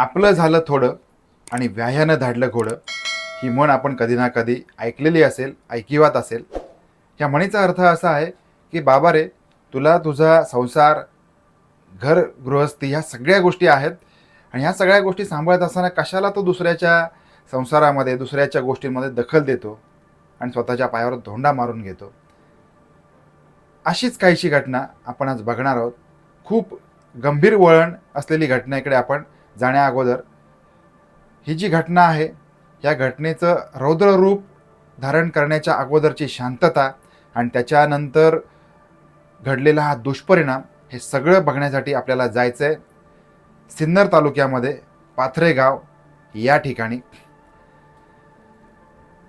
आपलं झालं थोडं आणि व्याह्यानं धाडलं घोडं ही म्हण आपण कधी ना कधी ऐकलेली असेल ऐकिवात असेल. या म्हणीचा अर्थ असा आहे की बाबा रे तुला तुझा संसार घर गृहस्थी ह्या सगळ्या गोष्टी आहेत आणि ह्या सगळ्या गोष्टी सांभाळत असताना कशाला तो दुसऱ्याच्या संसारामध्ये दुसऱ्याच्या गोष्टींमध्ये दखल देतो आणि स्वतःच्या पायावर धोंडा मारून घेतो? अशीच काहीशी घटना आपण आज बघणार आहोत. खूप गंभीर वळण असलेली घटनेकडे आपण जाण्या अगोदर. ही जी घटना आहे या घटनेचं रौद्र रूप धारण करण्याच्या अगोदरची शांतता आणि त्याच्यानंतर घडलेला हा दुष्परिणाम हे सगळं बघण्यासाठी आपल्याला जायचं आहे सिन्नर तालुक्यामध्ये पाथरे गाव या ठिकाणी.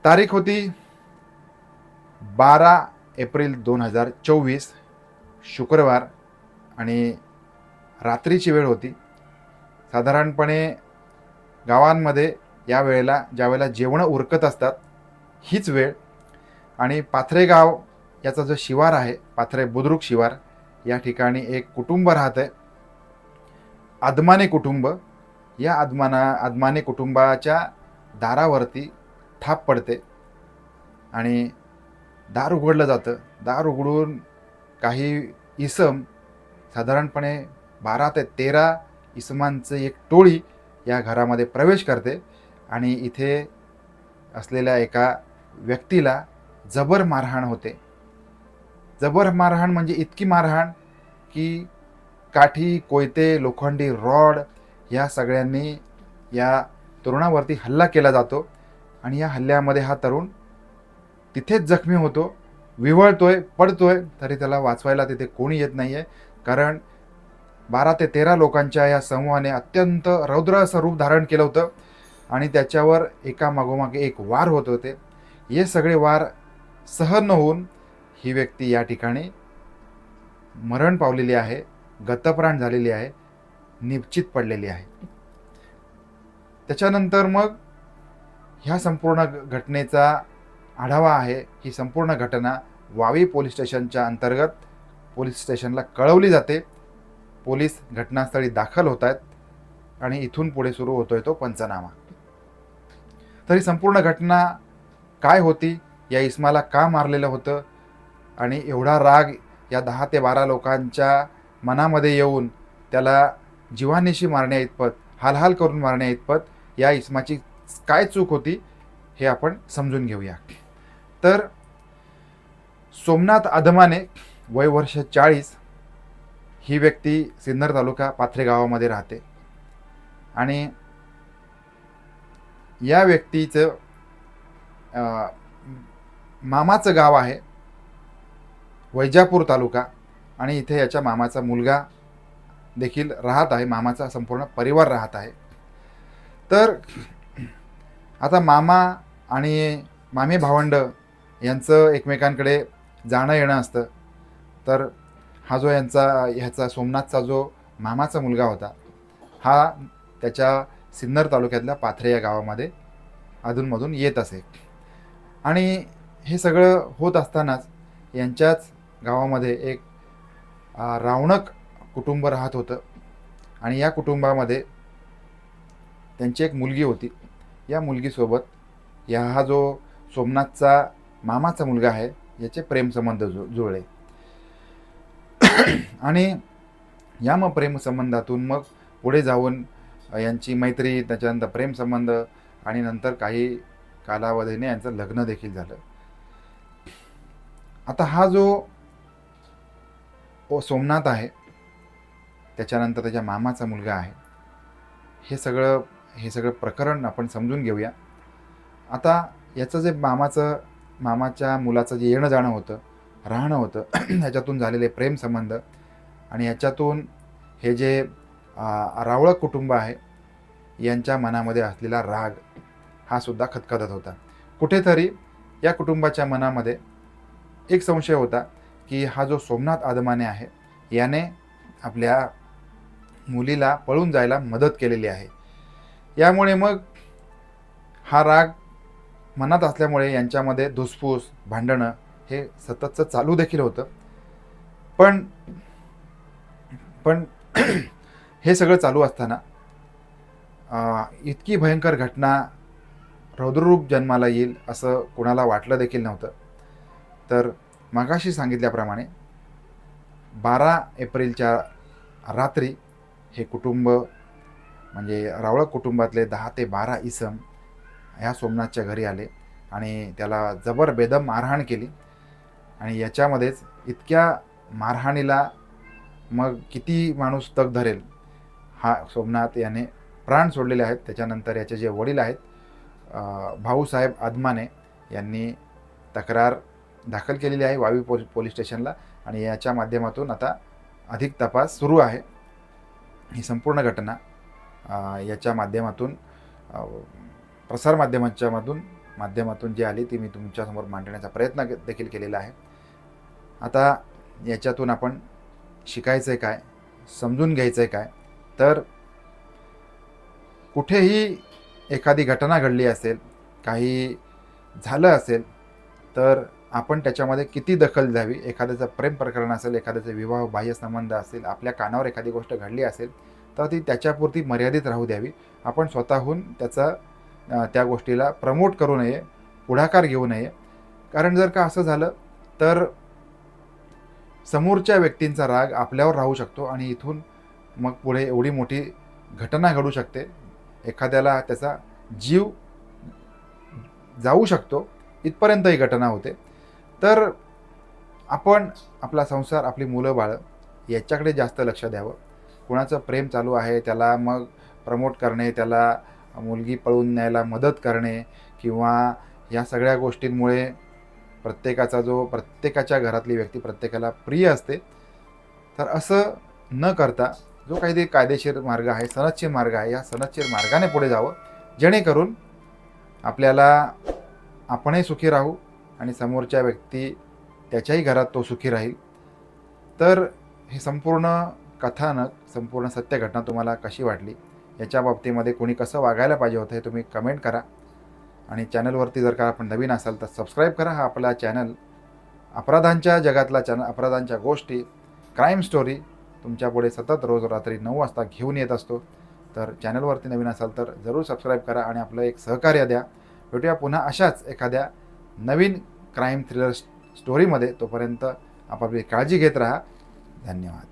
तारीख होती बारा एप्रिल दोन हजार चोवीस शुक्रवार आणि रात्रीची वेळ होती साधारणपणे गावांमध्ये या वेळेला ज्या वेळेला जेवणं उरकत असतात हीच वेळ. आणि पाथरेगाव याचा जो शिवार आहे पाथरे बुद्रुक शिवार या ठिकाणी एक कुटुंब राहतं आहे आदमाने कुटुंब. या आदमाना आदमाने कुटुंबाच्या दारावरती थाप पडते. आणि दार उघडलं जातं. दार उघडून काही इसम साधारणपणे बारा ते तेरा इसमांचं एक टोळी या घरामध्ये प्रवेश करते आणि इथे असलेल्या एका व्यक्तीला जबर मारहाण होते. जबर मारहाण म्हणजे इतकी मारहाण की काठी कोयते लोखंडी रॉड या सगळ्यांनी या तरुणावरती हल्ला केला जातो आणि या हल्ल्यामध्ये हा तरुण तिथेच जखमी होतो विवळतोय पडतोय तरी त्याला वाचवायला तिथे कोणी येत नाही आहे कारण बारा ते तेरा लोकांच्या या समूहाने अत्यंत रौद्र असं रूप धारण केलं होतं. आणि त्याच्यावर एका मागोमागे एक वार होत होते. हे सगळे वार सहन होऊन ही व्यक्ती या ठिकाणी मरण पावलेली आहे गतप्राण झालेली आहे निश्चित पडलेली आहे. त्याच्यानंतर मग ह्या संपूर्ण घटनेचा आढावा आहे. ही संपूर्ण घटना वावी पोलीस स्टेशनच्या अंतर्गत पोलीस स्टेशनला कळवली जाते. पोलीस घटनास्थळी दाखल होत आहेत आणि इथून पुढे सुरू होतोय तो पंचनामा. तरी संपूर्ण घटना काय होती या इस्माला का मारलेलं होतं आणि एवढा राग या दहा ते बारा लोकांच्या मनामध्ये येऊन त्याला जीवानिशी मारण्या इतपत हालहाल करून मारण्या इतपत या इस्माची काय चूक होती हे आपण समजून घेऊया. तर सोमनाथ आधमाने वय वर्ष चाळीस ही व्यक्ती सिन्नर तालुका पाथरे गावामध्ये राहते. आणि या व्यक्तीचं मामाचं गाव आहे वैजापूर तालुका आणि इथे याच्या मामाचा मुलगा देखील राहत आहे. मामाचा संपूर्ण परिवार राहत आहे. तर आता मामा आणि मामी भावंड यांचं एकमेकांकडे जाणं येणं असतं. तर हा जो यांचा ह्याचा सोमनाथचा जो मामाचा मुलगा होता हा त्याच्या सिन्नर तालुक्यातल्या पाथरे या गावामध्ये अधूनमधून येत असे. आणि हे सगळं होत असतानाच यांच्याच गावामध्ये एक रावणक कुटुंब राहत होतं. आणि या कुटुंबामध्ये त्यांची एक मुलगी होती. या मुलगीसोबत या हा जो सोमनाथचा मामाचा मुलगा आहे याचे प्रेमसंबंध जु जुळले. आणि या मग प्रेमसंबंधातून मग पुढे जाऊन यांची मैत्री त्याच्यानंतर प्रेमसंबंध आणि नंतर काही कालावधीने यांचं लग्न देखील झालं. आता हा जो ओ सोमनाथ आहे त्याच्यानंतर त्याच्या मामाचा मुलगा आहे हे सगळं हे सगळं प्रकरण आपण समजून घेऊया. आता याचं जे मामाचं मामाच्या मुलाचं जे येणं जाणं होतं राहणं होतं. ह्याच्यातून झालेले प्रेमसंबंध आणि ह्याच्यातून हे जे रावळक कुटुंब आहे यांच्या मनामध्ये असलेला राग हा सुद्धा खतखतत होता. कुठेतरी या कुटुंबाच्या मनामध्ये एक संशय होता की हा जो सोमनाथ आदमाने आहे याने आपल्या मुलीला पळून जायला मदत केलेली आहे. यामुळे मग हा राग मनात असल्यामुळे यांच्यामध्ये धुसफूस भांडणं हे सततचं चालू देखील होतं. पण पण हे सगळं चालू असताना इतकी भयंकर घटना रौद्ररूप जन्माला येईल असं कोणाला वाटलं देखील नव्हतं. तर मागाशी सांगितल्याप्रमाणे बारा एप्रिलच्या रात्री हे कुटुंब म्हणजे रावळ कुटुंबातले दहा ते बारा इसम ह्या सोमनाथच्या घरी आले आणि त्याला जबर बेदम मारहाण केली. आणि याच्यामध्येच इतक्या मारहाणीला मग किती माणूस तग धरेल हा सोमनाथ याने प्राण सोडलेले आहेत. त्याच्यानंतर याचे जे वडील आहेत भाऊसाहेब आदमाने यांनी तक्रार दाखल केलेली आहे वावी पोल पोलीस स्टेशनला आणि याच्या माध्यमातून आता अधिक तपास सुरू आहे. ही संपूर्ण घटना याच्या माध्यमातून प्रसारमाध्यमांच्यामधून प्रसारमाध्यमांच्या मधून माध्यमातून जी आली ती मी तुमच्यासमोर मांडण्याचा प्रयत्न देखील केलेला आहे. आता याच्यातून आपण शिकायचं आहे काय समजून घ्यायचं आहे काय तर कुठेही एखादी घटना घडली असेल काही झालं असेल तर आपण त्याच्यामध्ये किती दखल द्यावी एखाद्याचं प्रेम प्रकरण असेल एखाद्याचा विवाह बाह्य संबंध असेल आपल्या कानावर एखादी गोष्ट घडली असेल तर ती त्याच्यापुरती मर्यादित राहू द्यावी. आपण स्वतःहून त्याचा त्या गोष्टीला प्रमोट करू नये पुढाकार घेऊ नये. कारण जर का असं झालं तर समोरच्या व्यक्तींचा राग आपल्यावर राहू शकतो आणि इथून मग पुढे एवढी मोठी घटना घडू शकते. एखाद्याला त्याचा जीव जाऊ शकतो. इथपर्यंत ही घटना होते. तर आपण आपला संसार आपली मुलं बाळं याच्याकडे जास्त लक्ष द्यावं. कुणाचं प्रेम चालू आहे त्याला मग प्रमोट करणे त्याला मुलगी पळून न्यायला मदत करणे किंवा या सगळ्या गोष्टींमुळे प्रत्येकाचा जो प्रत्येकाच्या घरातली व्यक्ती प्रत्येकाला प्रिय असते तर असं न करता जो काहीतरी कायदेशीर मार्ग आहे सनदशीर मार्ग आहे या सनदशीर मार्गाने पुढे जावं जेणेकरून आपल्याला आपणही सुखी राहू आणि समोरच्या व्यक्ती त्याच्याही घरात तो सुखी राहील. तर हे संपूर्ण कथानक संपूर्ण सत्य घटना तुम्हाला कशी वाटली याच्या बाबतीमध्ये कोणी कसं वागायला पाहिजे होतं हे तुम्ही कमेंट करा. आणि चॅनलवरती जर का आपण नवीन असाल तर सबस्क्राईब करा हा आपला चॅनल अपराधांच्या जगातला चॅनल अपराधांच्या गोष्टी क्राईम स्टोरी तुमच्यापुढे सतत रोज रात्री नऊ वाजता घेऊन येत असतो. तर चॅनलवरती नवीन असाल तर जरूर सबस्क्राईब करा आणि आपलं एक सहकार्य द्या. भेटूया पुन्हा अशाच एखाद्या नवीन क्राईम थ्रिलर स्टोरीमध्ये तोपर्यंत आपापली काळजी घेत राहा. धन्यवाद.